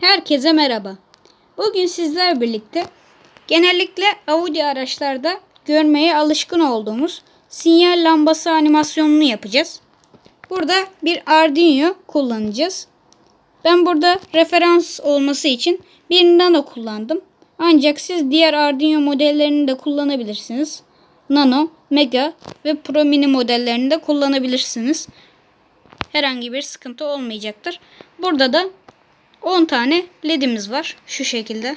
Herkese merhaba. Bugün sizler birlikte genellikle Audi araçlarda görmeye alışkın olduğumuz sinyal lambası animasyonunu yapacağız. Burada bir Arduino kullanacağız. Ben burada referans olması için bir Nano kullandım. Ancak siz diğer Arduino modellerini de kullanabilirsiniz. Nano, Mega ve Pro Mini modellerini de kullanabilirsiniz. Herhangi bir sıkıntı olmayacaktır. Burada da 10 tane ledimiz var. Şu şekilde.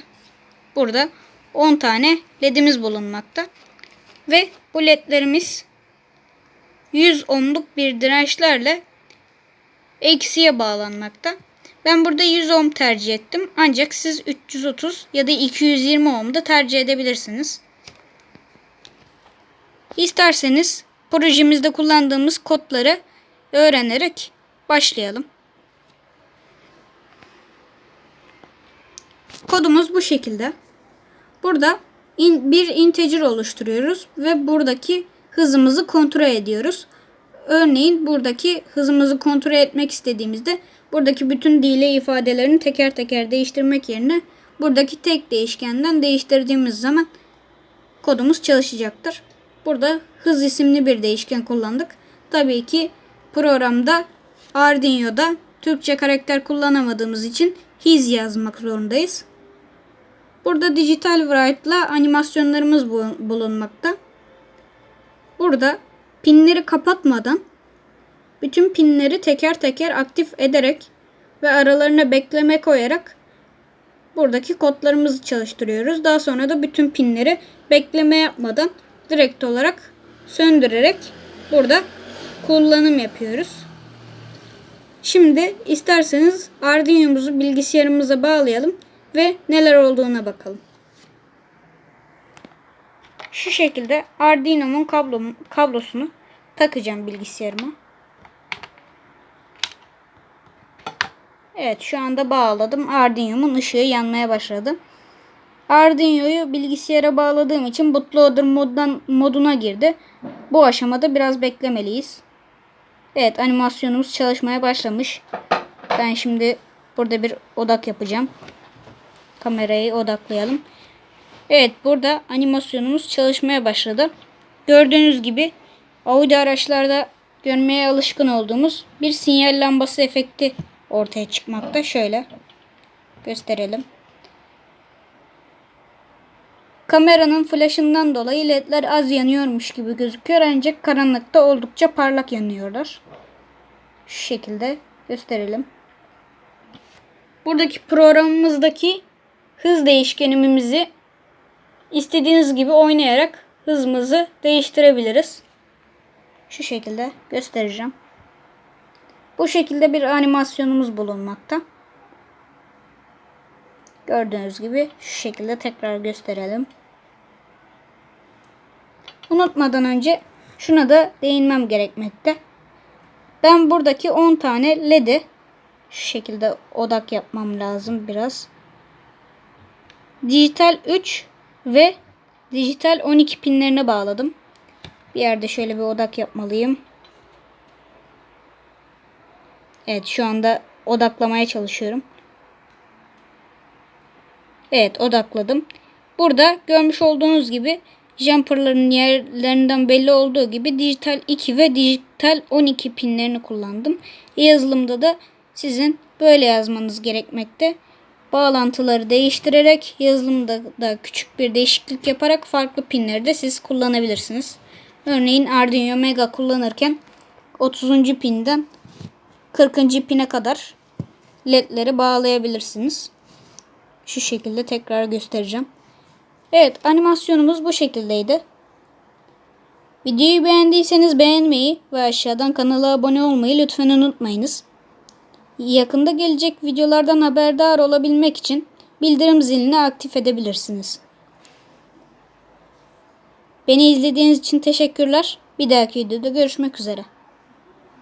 Burada 10 tane ledimiz bulunmakta. Ve bu ledlerimiz 100 ohmluk bir dirençlerle eksiye bağlanmakta. Ben burada 100 ohm tercih ettim. Ancak siz 330 ya da 220 ohm da tercih edebilirsiniz. İsterseniz projemizde kullandığımız kodları öğrenerek başlayalım. Kodumuz bu şekilde. Burada in, bir integer oluşturuyoruz ve buradaki hızımızı kontrol ediyoruz. Örneğin buradaki hızımızı kontrol etmek istediğimizde buradaki bütün delay ifadelerini teker teker değiştirmek yerine buradaki tek değişkenden değiştirdiğimiz zaman kodumuz çalışacaktır. Burada hız isimli bir değişken kullandık. Tabii ki programda Arduino'da Türkçe karakter kullanamadığımız için his yazmak zorundayız. Burada dijital write'la animasyonlarımız bulunmakta. Burada pinleri kapatmadan bütün pinleri teker teker aktif ederek ve aralarına bekleme koyarak buradaki kodlarımızı çalıştırıyoruz. Daha sonra da bütün pinleri bekleme yapmadan direkt olarak söndürerek burada kullanım yapıyoruz. Şimdi isterseniz Arduino'muzu bilgisayarımıza bağlayalım ve neler olduğuna bakalım. Şu şekilde Arduino'mun kablo, kablosunu takacağım bilgisayarıma. Evet şu anda bağladım. Arduino'mun ışığı yanmaya başladı. Arduino'yu bilgisayara bağladığım için bootloader moddan, moduna girdi. Bu aşamada biraz beklemeliyiz. Evet animasyonumuz çalışmaya başlamış. Ben şimdi burada bir odak yapacağım. Kamerayı odaklayalım. Evet burada animasyonumuz çalışmaya başladı. Gördüğünüz gibi Audi araçlarda görmeye alışkın olduğumuz bir sinyal lambası efekti ortaya çıkmakta. Şöyle gösterelim. Kameranın flaşından dolayı ledler az yanıyormuş gibi gözüküyor ancak karanlıkta oldukça parlak yanıyorlar. Şu şekilde gösterelim. Buradaki programımızdaki hız değişkenimizi istediğiniz gibi oynayarak hızımızı değiştirebiliriz. Şu şekilde göstereceğim. Bu şekilde bir animasyonumuz bulunmakta. Gördüğünüz gibi şu şekilde tekrar gösterelim. Unutmadan önce şuna da değinmem gerekmekte. Ben buradaki 10 tane LED'i şu şekilde odak yapmam lazım biraz. Dijital 3 ve dijital 12 pinlerine bağladım. Bir yerde şöyle bir odak yapmalıyım. Evet şu anda odaklamaya çalışıyorum. Evet odakladım. Burada görmüş olduğunuz gibi jumperların yerlerinden belli olduğu gibi dijital 2 ve dijital 12 pinlerini kullandım. Yazılımda da sizin böyle yazmanız gerekmekte. Bağlantıları değiştirerek yazılımda da küçük bir değişiklik yaparak farklı pinleri de siz kullanabilirsiniz. Örneğin Arduino Mega kullanırken 30. pinden 40. pine kadar ledleri bağlayabilirsiniz. Şu şekilde tekrar göstereceğim. Evet animasyonumuz bu şekildeydi. Videoyu beğendiyseniz beğenmeyi ve aşağıdan kanala abone olmayı lütfen unutmayınız. Yakında gelecek videolardan haberdar olabilmek için bildirim zilini aktif edebilirsiniz. Beni izlediğiniz için teşekkürler. Bir dahaki videoda görüşmek üzere.